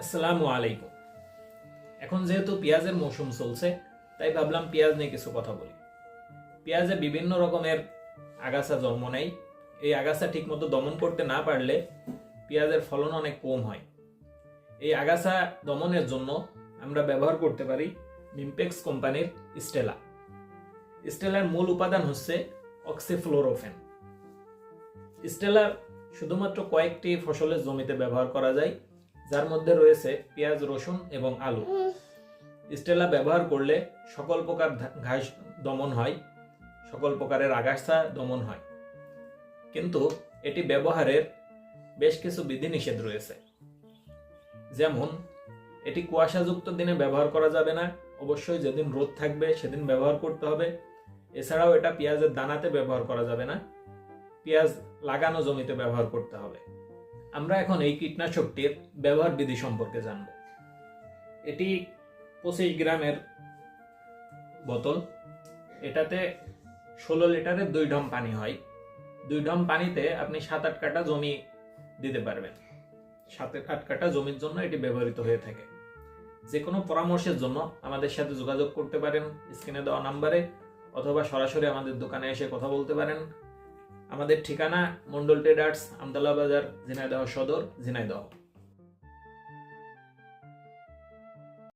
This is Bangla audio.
আসসালামু আলাইকুম। এখন যেহেতু পেঁয়াজের মৌসুম চলছে, তাই ভাবলাম পেঁয়াজ নিয়ে কিছু কথা বলি। পেঁয়াজে বিভিন্ন রকমের আগাছা জন্ম নেয়। এই আগাছা ঠিকমতো দমন করতে না পারলে পেঁয়াজের ফলন অনেক কম হয়। এই আগাছা দমনের জন্য আমরা ব্যবহার করতে পারি মিমপেক্স কোম্পানির স্টেলা। স্টেলার মূল উপাদান হচ্ছে অক্সিফ্লোরোফেন। স্টেলার শুধুমাত্র কয়েকটি ফসলের জমিতে ব্যবহার করা যায়। যার মধ্যে রয়েছে পেঁয়াজ, রসুন এবং আলু। স্টেলা ব্যবহার করলে সকল প্রকার ঘাস দমন হয়, সকল প্রকারের আগাছা দমন হয়। কিন্তু এটি ব্যবহারের বেশ কিছু বিধিনিষেধ রয়েছে। যেমন, এটি কুয়াশাযুক্ত দিনে ব্যবহার করা যাবে না। অবশ্যই যেদিন রোদ থাকবে সেদিন ব্যবহার করতে হবে। এছাড়াও এটা পেঁয়াজের দানাতে ব্যবহার করা যাবে না। পেঁয়াজ লাগানো জমিতে ব্যবহার করতে হবে। আমরা এখন এই কীটনাশকটির ব্যবহার বিধি সম্পর্কে জানব। এটি পঁচিশ গ্রামের বোতল। এটাতে ষোলো লিটারের দুই ঢম পানি হয়। দুই ঢম পানিতে আপনি সাত আট কাটা জমি দিতে পারবেন। সাত আট কাটা জমির জন্য এটি ব্যবহৃত হয়ে থাকে। যে কোনো পরামর্শের জন্য আমাদের সাথে যোগাযোগ করতে পারেন, স্ক্রিনে দেওয়া নাম্বারে, অথবা সরাসরি আমাদের দোকানে এসে কথা বলতে পারেন। আমাদের ঠিকানা মন্ডল ট্রেডার্স আমতলা বাজার ঝিনাইদহ সদর ঝিনাইদহ।